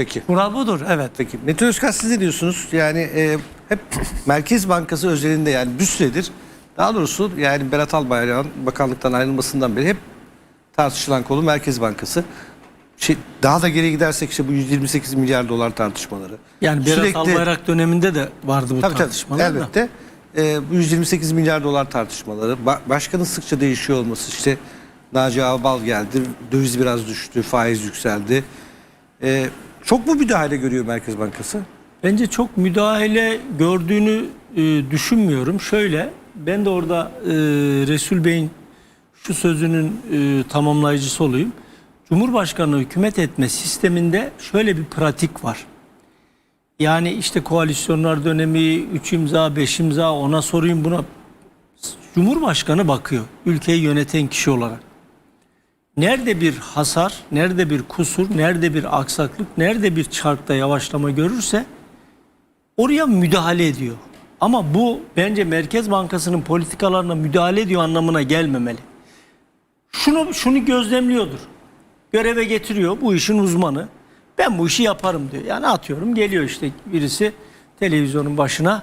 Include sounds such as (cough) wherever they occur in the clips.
Peki. Kural budur evet. Peki. Metin Özkan siz ne diyorsunuz? Yani e, hep Merkez Bankası özelinde yani bir süredir daha doğrusu yani Berat Albayrak'ın bakanlıktan ayrılmasından beri hep tartışılan konu Merkez Bankası. Şey, daha da geri gidersek işte bu 128 milyar dolar tartışmaları. Yani Berat Sürekli- Albayrak döneminde de vardı bu Tabii tabii tartışmalar da. elbette. E, bu 128 milyar dolar tartışmaları. Ba- başkanın sıkça değişiyor olması işte Naci Ağbal geldi. Döviz biraz düştü. Faiz yükseldi. E, çok mu müdahale görüyor Merkez Bankası? Bence çok müdahale gördüğünü e, düşünmüyorum. Şöyle ben de orada e, Resul Bey'in şu sözünün e, tamamlayıcısı olayım. Cumhurbaşkanı hükümet etme sisteminde şöyle bir pratik var. Yani işte koalisyonlar dönemi 3 imza 5 imza ona sorayım buna. Cumhurbaşkanı bakıyor ülkeyi yöneten kişi olarak. Nerede bir hasar, nerede bir kusur, nerede bir aksaklık, nerede bir çarkta yavaşlama görürse oraya müdahale ediyor. Ama bu bence Merkez Bankası'nın politikalarına müdahale ediyor anlamına gelmemeli. Şunu şunu gözlemliyordur. Göreve getiriyor bu işin uzmanı. Ben bu işi yaparım diyor. Yani atıyorum geliyor işte birisi televizyonun başına.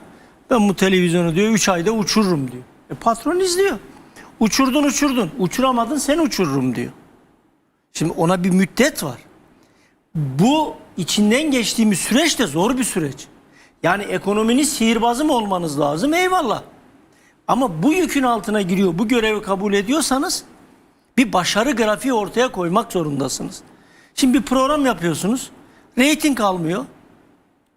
Ben bu televizyonu diyor 3 ayda uçururum diyor. E patron izliyor. Uçurdun uçurdun. Uçuramadın sen uçururum diyor. Şimdi ona bir müddet var. Bu içinden geçtiğimiz süreç de zor bir süreç. Yani ekonominin sihirbazı mı olmanız lazım? Eyvallah. Ama bu yükün altına giriyor, bu görevi kabul ediyorsanız bir başarı grafiği ortaya koymak zorundasınız. Şimdi bir program yapıyorsunuz. Reyting almıyor.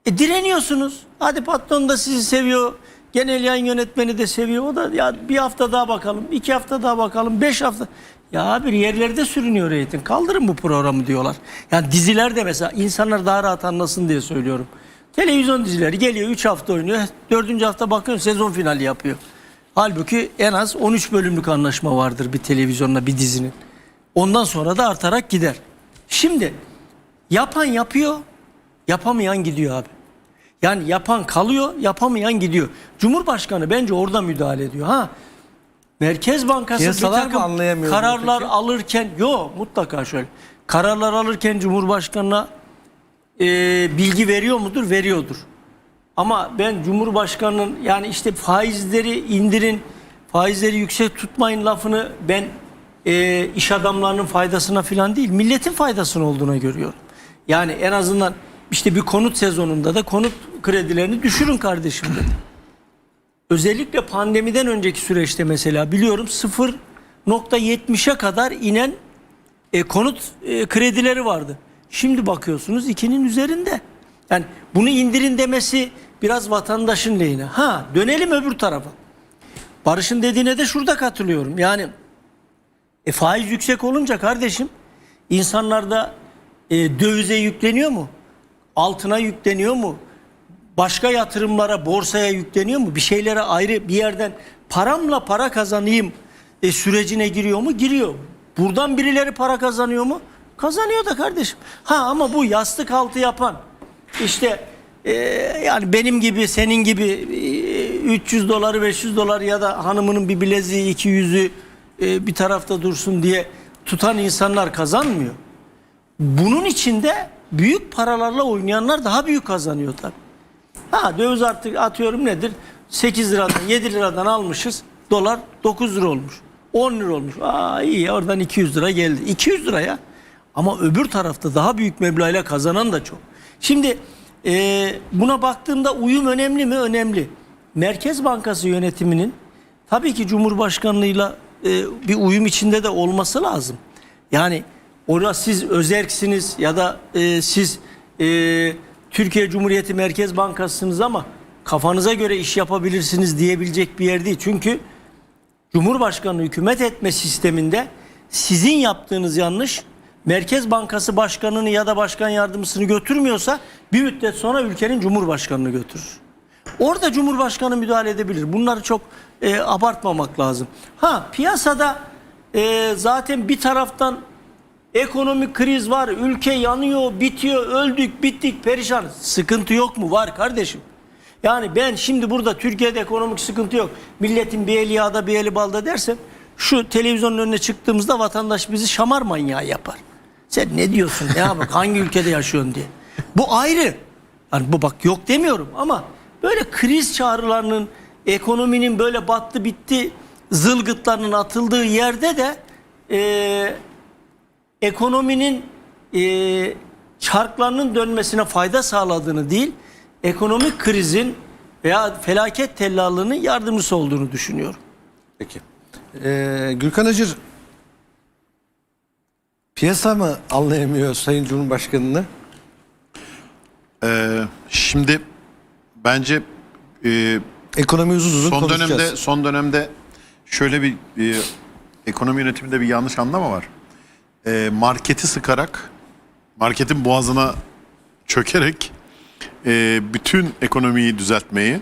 E direniyorsunuz. Hadi patron da sizi seviyor. Genel yayın yönetmeni de seviyor. O da ya bir hafta daha bakalım, iki hafta daha bakalım, beş hafta. Ya abi yerlerde sürünüyor reyting. Kaldırın bu programı diyorlar. Yani dizilerde mesela insanlar daha rahat anlasın diye söylüyorum. Televizyon dizileri geliyor 3 hafta oynuyor. Dördüncü hafta bakıyorsun sezon finali yapıyor. Halbuki en az 13 bölümlük anlaşma vardır bir televizyonla bir dizinin. Ondan sonra da artarak gider. Şimdi yapan yapıyor, yapamayan gidiyor abi. Yani yapan kalıyor, yapamayan gidiyor. Cumhurbaşkanı bence orada müdahale ediyor. Ha Merkez Bankası bir Piyasalar mı takım kararlar peki? alırken yok mutlaka şöyle. Kararlar alırken Cumhurbaşkanı'na e, bilgi veriyor mudur? Veriyordur. Ama ben Cumhurbaşkanı'nın yani işte faizleri indirin, faizleri yüksek tutmayın lafını ben e, iş adamlarının faydasına falan değil, milletin faydasına olduğuna görüyorum. Yani en azından işte bir konut sezonunda da konut kredilerini düşürün kardeşim dedi. Özellikle pandemiden önceki süreçte mesela biliyorum 0.70'e kadar inen e, konut e, kredileri vardı. Şimdi bakıyorsunuz ikinin üzerinde. Yani bunu indirin demesi biraz vatandaşın lehine. Ha dönelim öbür tarafa. Barış'ın dediğine de şurada katılıyorum. Yani e, faiz yüksek olunca kardeşim insanlarda e, dövize yükleniyor mu? Altına yükleniyor mu? Başka yatırımlara, borsaya yükleniyor mu? Bir şeylere ayrı bir yerden paramla para kazanayım e, sürecine giriyor mu? Giriyor. Buradan birileri para kazanıyor mu? Kazanıyor da kardeşim. Ha ama bu yastık altı yapan işte e, yani benim gibi senin gibi e, 300 doları 500 dolar ya da hanımının bir bileziği 200'ü e, bir tarafta dursun diye tutan insanlar kazanmıyor. Bunun içinde büyük paralarla oynayanlar daha büyük kazanıyor tabii. Ha döviz artık atıyorum nedir? 8 liradan 7 liradan almışız. Dolar 9 lira olmuş. 10 lira olmuş. Aa iyi oradan 200 lira geldi. 200 lira ya. Ama öbür tarafta daha büyük meblağıyla kazanan da çok. Şimdi e, buna baktığımda uyum önemli mi? Önemli. Merkez Bankası yönetiminin tabii ki Cumhurbaşkanlığıyla e, bir uyum içinde de olması lazım. Yani orada siz özerksiniz ya da e, siz e, Türkiye Cumhuriyeti Merkez Bankası'nız ama kafanıza göre iş yapabilirsiniz diyebilecek bir yer değil. Çünkü Cumhurbaşkanı hükümet etme sisteminde sizin yaptığınız yanlış Merkez Bankası Başkanı'nı ya da başkan yardımcısını götürmüyorsa bir müddet sonra ülkenin Cumhurbaşkanı'nı götürür. Orada Cumhurbaşkanı müdahale edebilir. Bunları çok e, abartmamak lazım. Ha piyasada e, zaten bir taraftan ekonomik kriz var, ülke yanıyor, bitiyor, öldük, bittik, perişan. Sıkıntı yok mu? Var kardeşim. Yani ben şimdi burada Türkiye'de ekonomik sıkıntı yok. Milletin bir eli yağda bir eli balda dersem şu televizyonun önüne çıktığımızda vatandaş bizi şamar manyağı yapar. Sen ne diyorsun? Ne yapar? (laughs) Hangi ülkede yaşıyorsun diye. Bu ayrı. Hani bu bak yok demiyorum ama böyle kriz çağrılarının ekonominin böyle battı bitti zılgıtlarının atıldığı yerde de e, ekonominin e, çarklarının dönmesine fayda sağladığını değil, ekonomik krizin veya felaket tellallığının yardımcısı olduğunu düşünüyorum. Peki. Ee, Gürkan Acır piyasa mı anlayamıyor Sayın Cumhurbaşkanı'nı? Ee, şimdi bence e, Ekonomi uzun uzun son konuşacağız. dönemde son dönemde şöyle bir e, ekonomi yönetiminde bir yanlış anlama var. E, marketi sıkarak marketin boğazına çökerek e, bütün ekonomiyi düzeltmeyi